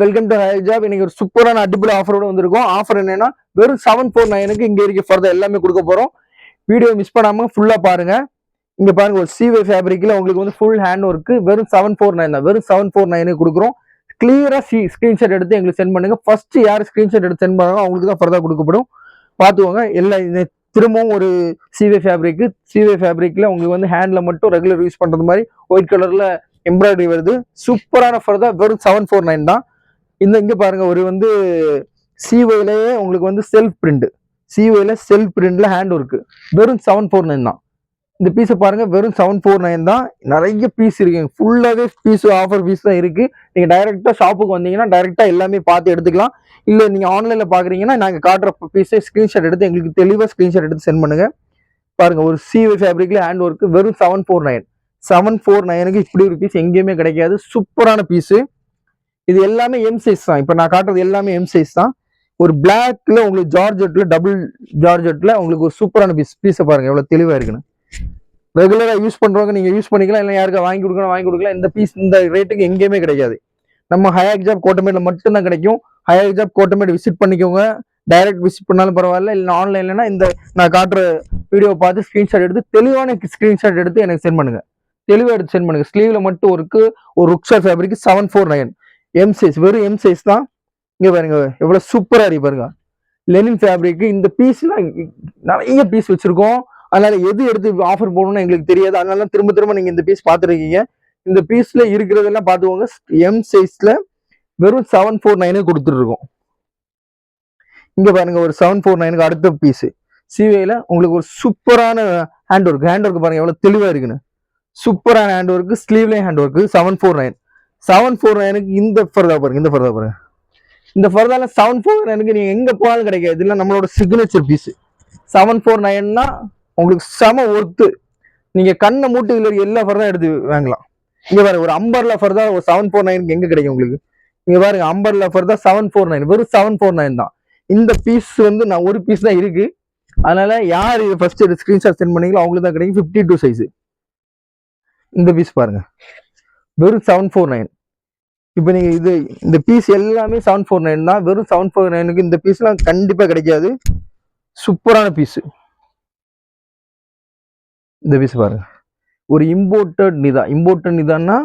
Welcome to high job இன்னைக்கு ஒரு சூப்பரான அடிப்படை ஆஃபரோட வந்திருக்கோம். ஆஃபர் என்னன்னா வெறும் செவன் ஃபோர் நைனுக்கு இங்கே இருக்க ஃபர்தர் எல்லாமே கொடுக்க போகிறோம் வீடியோ மிஸ் பண்ணாமல் ஃபுல்லாக பாருங்க. இங்கே பாருங்க ஒரு சிவே ஃபேப்ரிக்கில் உங்களுக்கு வந்து ஃபுல் ஹேண்ட் ஒர்க்கு வெறும் செவன் ஃபோர் நைன் தான். வெறும் செவன் ஃபோர் நைனுக்கு கொடுக்குறோம். கிளியராக சி ஸ்க்ரீன்ஷாட் எடுத்து எங்களுக்கு சென்ட் பண்ணுங்க. ஃபர்ஸ்ட் யார் ஸ்க்ரீன்ஷாட் எடுத்து சென்ட் பண்ணுறாங்க அவங்களுக்கு தான் ஃபர்தர் கொடுக்கப்படும். பார்த்துக்கோங்க எல்லா இது திரும்பவும் ஒரு சிவே ஃபேப்ரிக்கு சிவே ஃபேப்ரிக்கில் உங்களுக்கு வந்து ஹேண்டில் மட்டும் ரெகுலர் யூஸ் பண்ணுறது மாதிரி ஒயிட் கலரில் எம்ப்ராய்டரி வருது. சூப்பரான ஃபர்தர் வெறும் செவன் ஃபோர் நைன் தான். இந்த இங்கே பாருங்கள் ஒரு வந்து சிவைலயே உங்களுக்கு வந்து செல்ஃப் பிரிண்ட் சிவையில் செல்ஃப் பிரிண்டில் ஹேண்ட் ஒர்க்கு வெறும் செவன் ஃபோர் நைன் தான். இந்த பீஸை பாருங்கள் வெறும் செவன் ஃபோர் நைன் தான். நிறைய பீஸ் இருக்குங்க ஃபுல்லாகவே பீஸ் ஆஃபர் பீஸ் தான் இருக்குது நீங்கள் டைரெக்டாக ஷாப்புக்கு வந்தீங்கன்னா டைரெக்டாக எல்லாமே பார்த்து எடுத்துக்கலாம். இல்லை நீங்கள் ஆன்லைனில் பார்க்குறீங்கன்னா நாங்கள் காட்டுற பீஸை ஸ்க்ரீன்ஷாட் எடுத்து எங்களுக்கு தெளிவாக ஸ்க்ரீன்ஷாட் எடுத்து சென்ட் பண்ணுங்கள் பாருங்கள் ஒரு சிவை ஃபேப்ரிக்கில் ஹேண்ட் ஒர்க்கு வெறும் seven four nine seven four நைனுக்கு இப்படி ஒரு பீஸ் எங்கேயுமே கிடைக்காது. சூப்பரான பீஸு இது எல்லாமே எம் சைஸ் தான். இப்போ நான் காட்டுறது எல்லாமே எம் சைஸ் தான். ஒரு பிளாக்ல உங்களுக்கு ஜார்ஜெட்ல டபுள் ஜார்ஜெட்ல உங்களுக்கு ஒரு சூப்பரான பீஸ் பீஸை பாருங்க எவ்வளோ தெளிவாக இருக்குன்னு. ரெகுலராக யூஸ் பண்ணுறவங்க நீங்கள் யூஸ் பண்ணிக்கலாம் இல்லை யாருக்கா வாங்கி கொடுக்கணும் வாங்கி கொடுக்கலாம். இந்த பீஸ் இந்த ரேட்டுக்கு எங்கேயுமே கிடைக்காது. நம்ம ஹயாக் ஜாப் கோட்டமேட்ல மட்டும்தான் கிடைக்கும். ஹயாக் ஜாப் கோட்டமேட் விசிட் பண்ணிக்கோங்க. டைரக்ட் விசிட் பண்ணாலும் பரவாயில்ல. இல்லை ஆன்லைன்லனா இந்த நான் காட்டுற வீடியோ பார்த்து ஸ்க்ரீன்ஷாட் எடுத்து தெளிவான ஸ்க்ரீன்ஷாட் எடுத்து எனக்கு சென்ட் பண்ணுங்க. தெளிவாக எடுத்து சென்ட் பண்ணுங்க. ஸ்லீவ்ல மட்டும் ஒருக்கு ஒரு Ruksha fabric seven four nine M size வெறும் எம் சைஸ் தான். இங்கே பாருங்க எவ்வளோ சூப்பராக இருக்கு பாருங்க. லெனின் ஃபேப்ரிக்கு இந்த பீஸ்லாம் நிறைய பீஸ் வச்சுருக்கோம். அதனால் எது எடுத்து ஆஃபர் போடணும்னு எங்களுக்கு தெரியாது. அதனால திரும்ப திரும்ப நீங்கள் இந்த பீஸ் பார்த்துருக்கீங்க. இந்த பீஸில் இருக்கிறதெல்லாம் பார்த்துக்கோங்க. எம் சைஸில் வெறும் செவன் ஃபோர் நைனு கொடுத்துருக்கோம் இங்கே பாருங்க ஒரு செவன் ஃபோர் நைனுக்கு அடுத்த பீஸு சிவேல உங்களுக்கு ஒரு சூப்பரான ஹேண்ட் ஒர்க் ஹேண்ட் ஒர்க் பாருங்கள் எவ்வளோ தெளிவாக இருக்குன்னு. சூப்பரான hand work ஸ்லீவ்லேயும் hand work seven four nine seven four நைனுக்கு இந்த ஃபர்தா பாருங்க இந்த ஃபர்தா பாருங்க. இந்த ஃபர்தால செவன் ஃபோர் நைனுக்கு நீங்கள் எங்கே போனாலும் கிடைக்காது. இல்லை நம்மளோட சிக்னேச்சர் பீஸு செவன் ஃபோர் நைன்னா உங்களுக்கு செம ஒர்த்து நீங்கள் கண்ணை மூட்டு இதில் எல்லா ஃபர்தா எடுத்து வாங்கலாம். இங்கே பாருங்க ஒரு அம்பர்ல ஃபர்தா ஒரு செவன் ஃபோர் நைனுக்கு எங்கே கிடைக்கும் உங்களுக்கு? இங்கே பாருங்க அம்பர்ல ஃபர்தா செவன் ஃபோர் நைன் வெறும் செவன் ஃபோர் நைன் தான். இந்த பீஸ் வந்து நான் ஒரு பீஸ் தான் இருக்குது அதனால யார் இது ஃபர்ஸ்ட் ஸ்க்ரீன்ஷாட் சென்ட் பண்ணீங்களோ அவங்களுக்கு தான் கிடைக்கும் ஃபிஃப்டி டூ சைஸு இந்த பீஸ் பாருங்க. வெறும் செவன் ஃபோர் நைன் இப்போ நீங்கள் இது இந்த பீஸ் எல்லாமே செவன் ஃபோர் நைன் தான். வெறும் செவன் ஃபோர் நைனுக்கு இந்த பீஸ்லாம் கண்டிப்பாக கிடைக்காது. சூப்பரான பீஸு இந்த பீஸ் பாருங்கள் ஒரு இம்போர்ட்டட் நிதா. இம்போர்ட்டட் நிதான்னா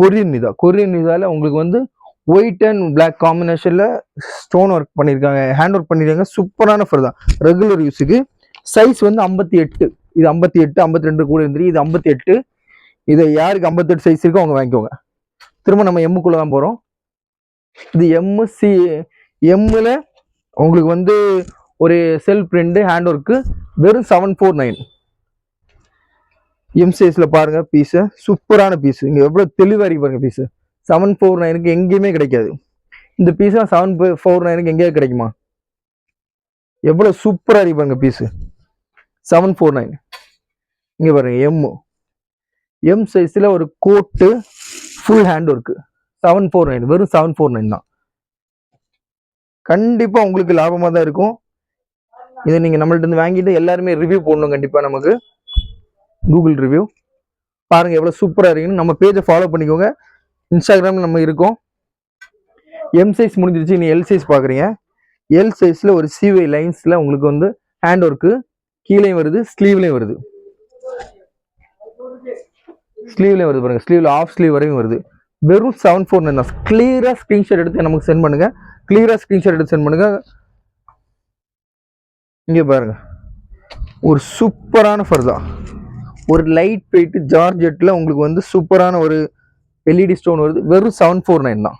கொரியன் நிதா. கொரியன் நிதாவில் உங்களுக்கு வந்து ஒயிட் அண்ட் பிளாக் காம்பினேஷனில் ஸ்டோன் ஒர்க் பண்ணியிருக்காங்க ஹேண்ட் ஒர்க் பண்ணியிருக்காங்க சூப்பரான ஃபர் தான். ரெகுலர் யூஸுக்கு சைஸ் வந்து ஐம்பத்தி எட்டு. இது ஐம்பத்தி எட்டு ஐம்பத்தி ரெண்டு கூட இருந்துரு இது ஐம்பத்தி எட்டு. இதை யாருக்கு ஐம்பத்தெட்டு சைஸ் இருக்கோ அவங்க வாங்கிக்கோங்க. திரும்ப நம்ம எம்முக்குள்ள தான் போகிறோம் இது எம்மு சி எம்மில் உங்களுக்கு வந்து ஒரு செல்ஃப் பிரிண்ட் ஹேண்ட் ஒர்க்கு வெறும் செவன் ஃபோர் நைன் எம் சைஸில் பாருங்கள் பீஸு சூப்பரான பீஸு இங்கே எவ்வளோ தெளிவாக இருக்கு பாருங்கள் பீஸு செவன் ஃபோர் நைனுக்கு எங்கேயுமே கிடைக்காது. இந்த பீஸ்லாம் செவன் ஃபோர் நைனுக்கு எங்கேயாவது கிடைக்குமா? எவ்வளோ சூப்பராக இருக்கு பாருங்கள் பீஸு செவன் ஃபோர் நைன் இங்கே பாருங்கள் எம்மு எம் சைஸில் ஒரு coat full hand work seven four nine வெறும் செவன் ஃபோர் நைன் தான். கண்டிப்பாக உங்களுக்கு லாபமாக தான் இருக்கும். இதை நீங்கள் நம்மள்ட்ட இருந்து வாங்கிட்டு எல்லாருமே ரிவ்யூ போடணும் கண்டிப்பாக நமக்கு. கூகுள் ரிவ்யூ பாருங்கள் எவ்வளோ சூப்பராக இருக்குன்னு. நம்ம பேஜை ஃபாலோ பண்ணிக்கோங்க. இன்ஸ்டாகிராமில் நம்ம இருக்கோம். எம் சைஸ் முடிஞ்சிருச்சு. நீ எல் சைஸ் பார்க்குறீங்க எல் சைஸில் ஒரு சிவை லைன்ஸில் உங்களுக்கு வந்து ஹேண்ட் ஒர்க்கு கீழேயும் வருது ஸ்லீவ்லேயும் வருது. ஸ்லீவ்லேயும் வருது பாருங்கள் ஸ்லீவில் ஆஃப் ஸ்லீவ் வரையும் வருது. வெறும் செவன் ஃபோர் நைன் தான். கிளியராக ஸ்க்ரீன்ஷாட் எடுத்து நமக்கு சென்ட் பண்ணுங்கள் கிளியராக ஸ்க்ரீன்ஷாட் எடுத்து சென்ட் பண்ணுங்க. இங்கே பாருங்கள் ஒரு சூப்பரான ஃபர்தா ஒரு லைட் போயிட்டு ஜார்ஜெட்டில் உங்களுக்கு வந்து சூப்பரான ஒரு எல்இடி ஸ்டோன் வருது. வெறும் செவன் ஃபோர் நைன் தான்.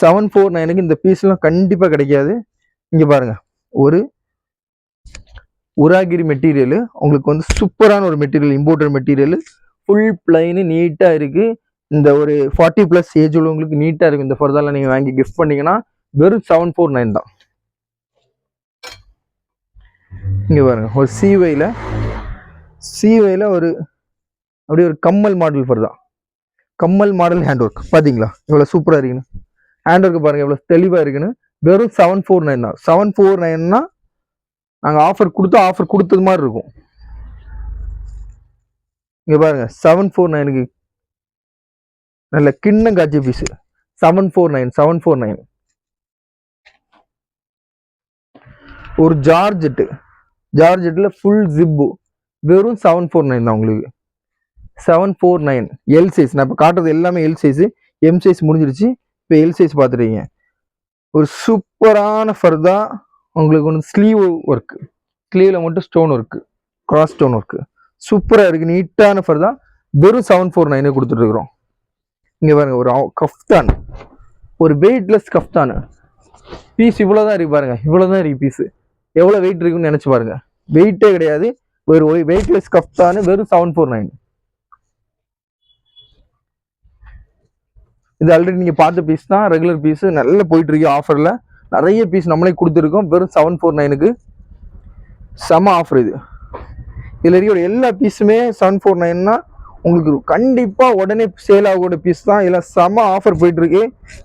செவன் ஃபோர் நைனுக்கு இந்த பீஸ்லாம் கண்டிப்பாக கிடைக்காது. இங்கே பாருங்கள் ஒரு உராகிரி மெட்டீரியலு உங்களுக்கு வந்து சூப்பரான ஒரு material imported material full plain நீட்டாக இருக்குது இந்த ஒரு ஃபார்ட்டி ப்ளஸ் ஏஜ் உள்ளவங்களுக்கு நீட்டாக இருக்கும் இந்த ஃபர்தாலாம் நீங்கள் வாங்கி கிஃப்ட் பண்ணிங்கன்னா வெறும் செவன் ஃபோர் நைன் தான். இங்கே பாருங்க ஒரு சிவையில் சிவையில் ஒரு அப்படியே ஒரு கம்மல் மாடல் ஃபர்தா கம்மல் மாடல் ஹேண்ட் ஒர்க் பார்த்தீங்களா எவ்வளோ சூப்பராக இருக்குன்னு. ஹேண்ட் ஒர்க் பாருங்கள் எவ்வளோ தெளிவாக இருக்குன்னு. வெறும் செவன் ஃபோர் நைன் தான். செவன் ஃபோர் நைன்னா நாங்கள் ஆஃபர் கொடுத்து ஆஃபர் கொடுத்தது மாதிரி இருக்கும். இங்கே பாருங்கள் செவன் ஃபோர் நைனுக்கு நல்ல கிண்ணம் காட்சி piece seven four nine seven four nine ஒரு ஜார்ஜெட்டு ஜார்ஜெட்டில் ஃபுல் ஜிப்பு வெறும் செவன் ஃபோர் நைன் தான் உங்களுக்கு. Seven four nine L size நான் இப்போ காட்டுறது எல்லாமே எல் சைஸு எம் சைஸ் முடிஞ்சிருச்சு. இப்போ எல் சைஸ் பார்த்துருக்கீங்க ஒரு சூப்பரான ஃபர்தா உங்களுக்கு ஒன்று ஸ்லீவ் ஒர்க்கு ஸ்லீவில் மட்டும் stone work cross stone work சூப்பராக இருக்குது நீட்டான ஃபர் தான். வெறும் செவன் ஃபோர் நைனே கொடுத்துட்ருக்குறோம் இங்கே பாருங்கள் ஒரு கஃப்தான் ஒரு வெயிட்லெஸ் கஃப்தான் பீஸ் இவ்வளோ தான். இருக்குது பாருங்கள் இவ்வளோ தான் இருக்குது பீஸு எவ்வளோ வெயிட் இருக்குன்னு நினச்சி பாருங்கள் வெயிட்டே கிடையாது ஒரு வெயிட்லெஸ் கஃப்தான் வெறும் செவன் ஃபோர் நைன் இது ஆல்ரெடி நீங்கள் பார்த்த பீஸ் தான் ரெகுலர் பீஸு நல்ல போயிட்டுருக்கு ஆஃபரில் நிறைய பீஸ் நம்மளே கொடுத்துருக்கோம் வெறும் செவன் ஃபோர் நைனுக்கு செம ஆஃபர் இது. இதில் இருக்கிற எல்லா பீஸுமே செவன் ஃபோர் நைன்னா உங்களுக்கு கண்டிப்பாக உடனே சேல் ஆகக்கூடிய பீஸ் தான். இதில் செம ஆஃபர் போயிட்டுருக்கு.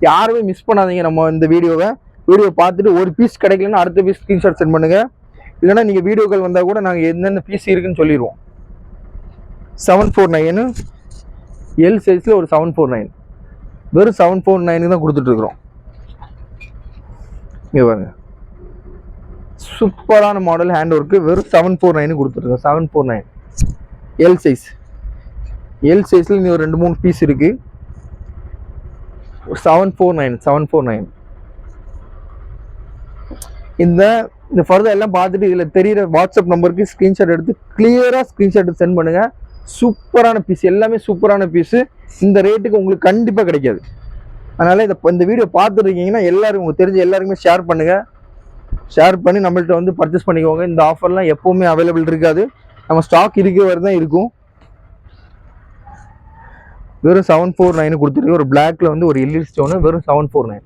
யாருமே மிஸ் பண்ணாதீங்க நம்ம இந்த வீடியோவை. வீடியோ பார்த்துட்டு ஒரு பீஸ் கிடைக்கலன்னா அடுத்த பீஸ் ஸ்க்ரீன்ஷாட் சென்ட் பண்ணுங்கள் இல்லைன்னா நீங்கள் வீடியோக்கள் வந்தால் கூட நாங்கள் என்னென்ன பீஸ் இருக்குன்னு சொல்லிடுவோம் செவன் ஃபோர் நைனு எல் சைஸில் ஒரு செவன் ஃபோர் நைன் வெறும் செவன் ஃபோர் நைனுக்கு தான் கொடுத்துட்ருக்குறோம் இங்கே பாருங்கள் சூப்பரான மாடல் ஹேண்ட் ஒர்க்கு வெறும் செவன் ஃபோர் நைனு கொடுத்துருக்கோம் seven four nine L size L சைஸில் இன்னும் ஒரு ரெண்டு மூணு பீஸ் இருக்கு. Seven four nine seven four nine இந்த இந்த ஃபர்தர் எல்லாம் பார்த்துட்டு இதில் தெரிகிற வாட்ஸ்அப் நம்பருக்கு ஸ்க்ரீன்ஷாட் எடுத்து கிளியராக ஸ்க்ரீன்ஷாட் சென்ட் பண்ணுங்கள் சூப்பரான பீஸ் எல்லாமே சூப்பரான பீஸு இந்த ரேட்டுக்கு உங்களுக்கு கண்டிப்பாக கிடைக்காது. அதனால் இதை இந்த வீடியோ பார்த்துருக்கீங்கன்னா எல்லோரும் உங்களுக்கு தெரிஞ்ச எல்லாருக்குமே ஷேர் பண்ணுங்கள் ஷேர் பண்ணி நம்மள்ட்ட வந்து பர்ச்சேஸ் பண்ணிக்கோங்க. இந்த ஆஃபர்லாம் எப்போவுமே அவைலபிள் இருக்காது. நம்ம ஸ்டாக் இருக்க வரை தான் இருக்கும். வெறும் செவன் ஃபோர் நைனு கொடுத்துருக்கு ஒரு பிளாக்ல வந்து ஒரு எல்இடி ஸ்டோனு வெறும் செவன் ஃபோர் நைன்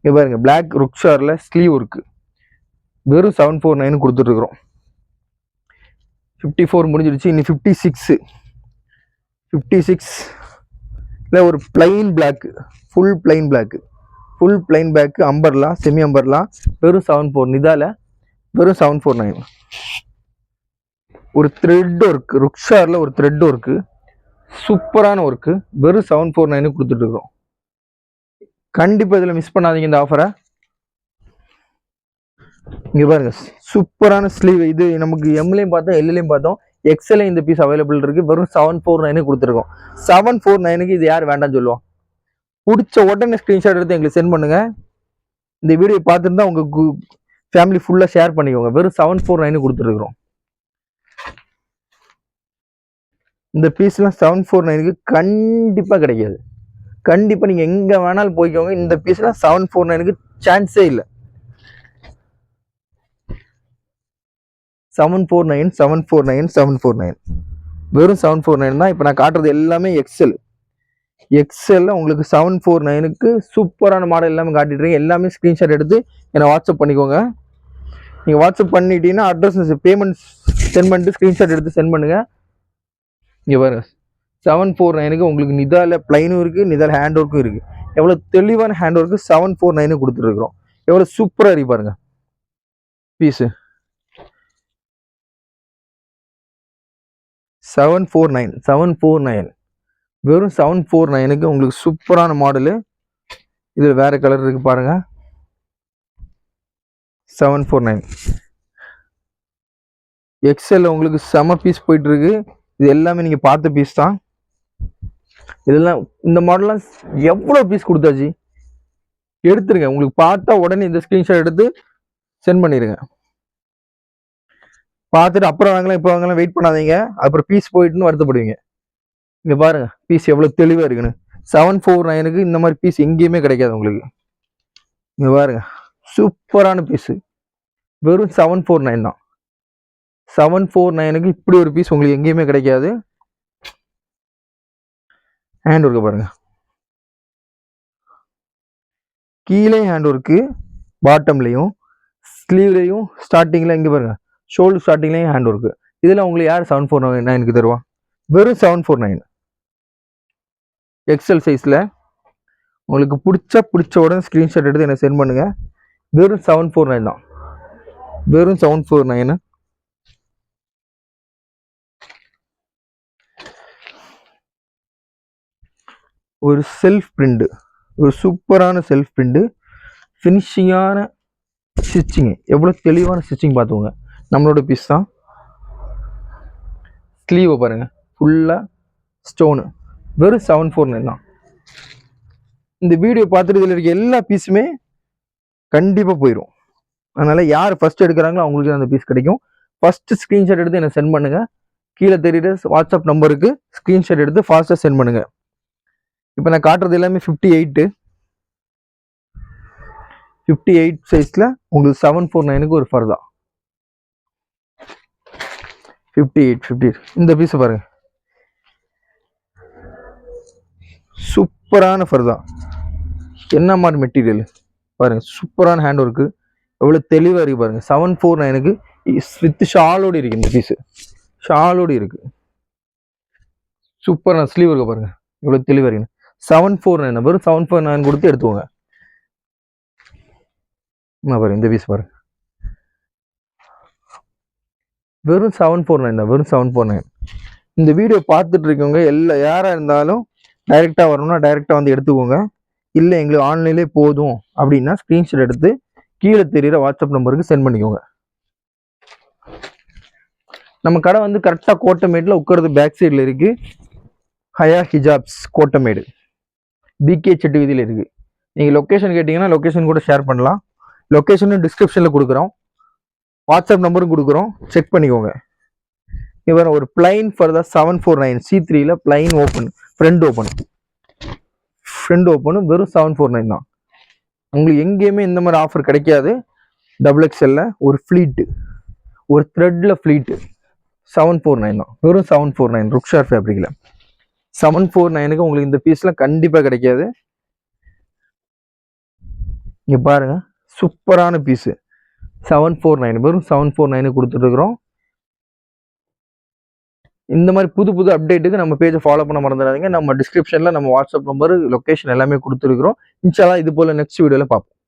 இங்கே பாருங்க பிளாக் ருக்ஷாரில் ஸ்லீவ் இருக்கு. வெறும் செவன் ஃபோர் நைன் கொடுத்துட்ருக்குறோம் ஃபிஃப்டி ஃபோர் முடிஞ்சிருச்சு. இன்னும் ஃபிஃப்டி சிக்ஸு ஃபிஃப்டி சிக்ஸ் இல்லை ஒரு plain black full plain black full plain back umbrella semi umbrella வெறும் செவன் ஃபோர் நிதால வெறும் செவன் ஃபோர் நைன் ஒரு த்ரெட் ஒர்க் ருக்ஷாரில் ஒரு த்ரெட் ஒர்க்கு சூப்பரான ஒர்க்கு வெறும் செவன் ஃபோர் நைனு கொடுத்துட்ருக்குறோம் கண்டிப்பாக இதில் மிஸ் பண்ணாதீங்க இந்த ஆஃபரை இங்கே பாருங்க சூப்பரான ஸ்லீவ் இது நமக்கு எம்லையும் பார்த்தோம் எல்லையும் பார்த்தோம். எக்ஸ்எல்லையும் இந்த பீஸ் அவைலபிள் இருக்கு. வெறும் செவன் ஃபோர் நைனு கொடுத்துருக்கோம். செவன் ஃபோர் நைனுக்கு இது யார் வேண்டாம்னு சொல்லுவோம் பிடிச்ச உடனே ஸ்க்ரீன்ஷாட் எடுத்து எங்களுக்கு சென்ட் பண்ணுங்க. இந்த வீடியோ பார்த்துருந்தா தான் உங்கள் ஃபேமிலி ஃபுல்லாக ஷேர் பண்ணிக்கோங்க. வெறும் செவன் ஃபோர் நைனு கொடுத்துருக்குறோம். இந்த பீஸ்லாம் செவன் ஃபோர் நைனுக்கு கண்டிப்பாக கிடைக்காது. கண்டிப்பாக நீங்கள் எங்கே வேணாலும் போய்க்கோங்க. இந்த பீஸ்லாம் செவன் ஃபோர் நைனுக்கு சான்ஸே இல்லை. Seven four nine seven four nine seven four nine வெறும் செவன் ஃபோர் நைன் தான். இப்போ நான் காட்டுறது எல்லாமே எக்ஸல் எக்ஸலில் உங்களுக்கு செவன் ஃபோர் நைனுக்கு சூப்பரான மாடல் எல்லாமே காட்டிட்டுருங்க எல்லாமே ஸ்க்ரீன்ஷாட் எடுத்து என்னை வாட்ஸ்அப் பண்ணிக்கோங்க. நீங்கள் வாட்ஸ்அப் பண்ணிட்டீங்கன்னா அட்ரஸ் பேமெண்ட் சென்ட் பண்ணிட்டு ஸ்க்ரீன்ஷாட் எடுத்து சென்ட் பண்ணுங்கள் இங்கே பாருங்க. செவன் ஃபோர் நைனுக்கு உங்களுக்கு நிதால பிளைனும் இருக்குது நிதால ஹேண்ட் ஒர்க்கும் இருக்குது எவ்வளோ தெளிவான hand work seven four nine கொடுத்துருக்குறோம் எவ்வளோ சூப்பராக இருக்கு பாருங்கள் piece seven four nine seven four nine வெறும் செவன் ஃபோர் நைனுக்கு உங்களுக்கு சூப்பரான மாடலு. இதில் வேறு கலர் இருக்குது பாருங்கள் செவன் ஃபோர் நைன் எக்ஸல் உங்களுக்கு செம பீஸ் போயிட்டுருக்கு. இது எல்லாமே நீங்கள் பார்த்த பீஸ் தான். இதெல்லாம் இந்த மாடல்லாம் எவ்வளோ பீஸ் கொடுத்தாச்சு? எடுத்துருங்க. உங்களுக்கு பார்த்தா உடனே இந்த ஸ்க்ரீன்ஷாட் எடுத்து சென்ட் பண்ணிடுங்க பார்த்துட்டு அப்புறம் வாங்கலாம் இப்போ வாங்கலாம் வெயிட் பண்ணாதீங்க. அப்புறம் பீஸ் போயிட்டுன்னு வருத்தப்படுவீங்க. இங்கே பாருங்க பீஸ் எவ்வளோ தெளிவாக இருக்குன்னு. செவன் ஃபோர் நைனுக்கு இந்த மாதிரி பீஸ் எங்கேயுமே கிடைக்காது உங்களுக்கு. இங்கே பாருங்க சூப்பரான பீஸு வெறும் செவன் ஃபோர் நைன் தான். செவன் ஃபோர் நைனுக்கு இப்படி ஒரு பீஸ் உங்களுக்கு எங்கேயுமே கிடைக்காது. ஹேண்ட் ஒர்க்கு பாருங்க. கீழே ஹேண்ட் ஒர்க்கு பாட்டம்லேயும் ஸ்லீவ்லேயும் ஸ்டார்டிங்கில் இங்கே பாருங்கள் ஷோல்டர் ஸ்டார்டிங்லேயும் ஹேண்ட் ஒர்க்கு இதில் உங்களுக்கு யார் செவன் ஃபோர் நைனுக்கு தருவா? வெறும் செவன் ஃபோர் நைன் எக்ஸல் சைஸில் உங்களுக்கு பிடிச்ச பிடிச்ச உடனே ஸ்க்ரீன்ஷாட் எடுத்து எனக்கு சென்ட் பண்ணுங்கள் வெறும் செவன் ஃபோர் நைன் தான். வெறும் செவன் ஃபோர் நைனு ஒரு செல்ஃப் பிரிண்டு ஒரு சூப்பரான செல்ஃப் பிரிண்டு ஃபினிஷிங்கான ஸ்டிச்சிங் எவ்வளோ தெளிவான ஸ்டிச்சிங் பார்த்துக்கோங்க. நம்மளோட பீஸ் தான். ஸ்லீவை பாருங்க. ஃபுல்லாக ஸ்டோனு வெறும் செவன் ஃபோர் நைன் தான். இந்த வீடியோ பார்த்துட்டு இதில் இருக்க எல்லா பீஸுமே கண்டிப்பாக போயிடும் அதனால் யார் ஃபஸ்ட் எடுக்கிறாங்களோ அவங்களுக்கு அந்த பீஸ் கிடைக்கும். ஃபஸ்ட்டு ஸ்க்ரீன்ஷாட் எடுத்து எனக்கு சென்ட் பண்ணுங்கள் கீழே தெரியுற வாட்ஸ்அப் நம்பருக்கு ஸ்க்ரீன்ஷாட் எடுத்து ஃபாஸ்ட்டாக சென்ட் பண்ணுங்கள் இப்போ நான் காட்டுறது எல்லாமே ஃபிஃப்டி எயிட்டு ஃபிஃப்டி எயிட் சைஸில் உங்களுக்கு செவன் ஃபோர் நைனுக்கு ஒரு ஃபர்தா ஃபிஃப்டி எயிட் ஃபிஃப்டி எயிட் இந்த பீஸை பாருங்க. சூப்பரான ஃபர்தா என்ன மாதிரி மெட்டீரியல் பாருங்க சூப்பரான ஹேண்ட் ஒர்க்கு எவ்வளோ தெளிவாக இருக்குது பாருங்கள் செவன் ஃபோர் நைனுக்கு வித் ஷாலோடு இருக்கு இந்த பீஸு ஷாலோடு இருக்குது சூப்பரான ஸ்லீவ் இருக்க பாருங்கள் எவ்வளோ தெளிவாக இருக்கு. Seven four nine number seven four nine கொடுத்து எடுத்துக்கோங்க. நான் பாருங்கள் இந்த பீஸ் பாருங்க. வெறும் செவன் ஃபோர் நைன் தான் வெறும் செவன் ஃபோர் நைன் இந்த வீடியோ பார்த்துட்டு இருக்கவங்க எல்லா யாராக இருந்தாலும் டைரெக்டாக வரணும்னா டைரெக்டாக வந்து எடுத்துக்கோங்க. இல்லை எங்களுக்கு ஆன்லைன்லேயே போதும் அப்படின்னா ஸ்க்ரீன்ஷாட் எடுத்து கீழே தெரிகிற வாட்ஸ்அப் நம்பருக்கு சென்ட் பண்ணிக்கோங்க. நம்ம கடை வந்து கரெக்டாக கோட்டமேடில் உட்கறது பேக் சைடில் இருக்குது ஹயா ஹிஜாப்ஸ் கோட்டமேடு. பிகே செட்டு வீதியில் இருக்குது நீங்கள் லொக்கேஷன் கேட்டிங்கன்னா லொக்கேஷன் கூட ஷேர் பண்ணலாம். லொக்கேஷனும் டிஸ்கிரிப்ஷனில் கொடுக்குறோம். வாட்ஸ்அப் நம்பரும் கொடுக்குறோம். செக் பண்ணிக்கோங்க. இவர் ஒரு plain for the seven four nine C த்ரீல plain open front open front ஓப்பனும் வெறும் செவன் ஃபோர் நைன் தான். உங்களுக்கு எங்கேயுமே இந்த மாதிரி ஆஃபர் கிடைக்காது. டபுள் எக்ஸ்எல்ல ஒரு ஃப்ளீட்டு ஒரு த்ரெட்டில் ஃப்ளீட்டு செவன் ஃபோர் நைன் தான். வெறும் செவன் ஃபோர் நைன் ருக்ஷார் ஃபேப்ரிக்கில் செவன் ஃபோர் நைனுக்கு உங்களுக்கு இந்த பீஸ்லாம் கண்டிப்பாக கிடைக்காது. இங்கே பாருங்க சூப்பரான பீஸு செவன் ஃபோர் நைன் வெறும் செவன் ஃபோர் நைனு கொடுத்துட்ருக்குறோம் இந்த மாதிரி புது புது அப்டேட்டுக்கு நம்ம பேஜை ஃபாலோ பண்ண மறந்துடாதீங்க. நம்ம டிஸ்கிரிப்ஷனில் நம்ம வாட்ஸ்அப் நம்பர் லொக்கேஷன் எல்லாமே கொடுத்துருக்குறோம். இன்ஷால்லா இது போல் நெக்ஸ்ட் வீடியோவில் பார்ப்போம்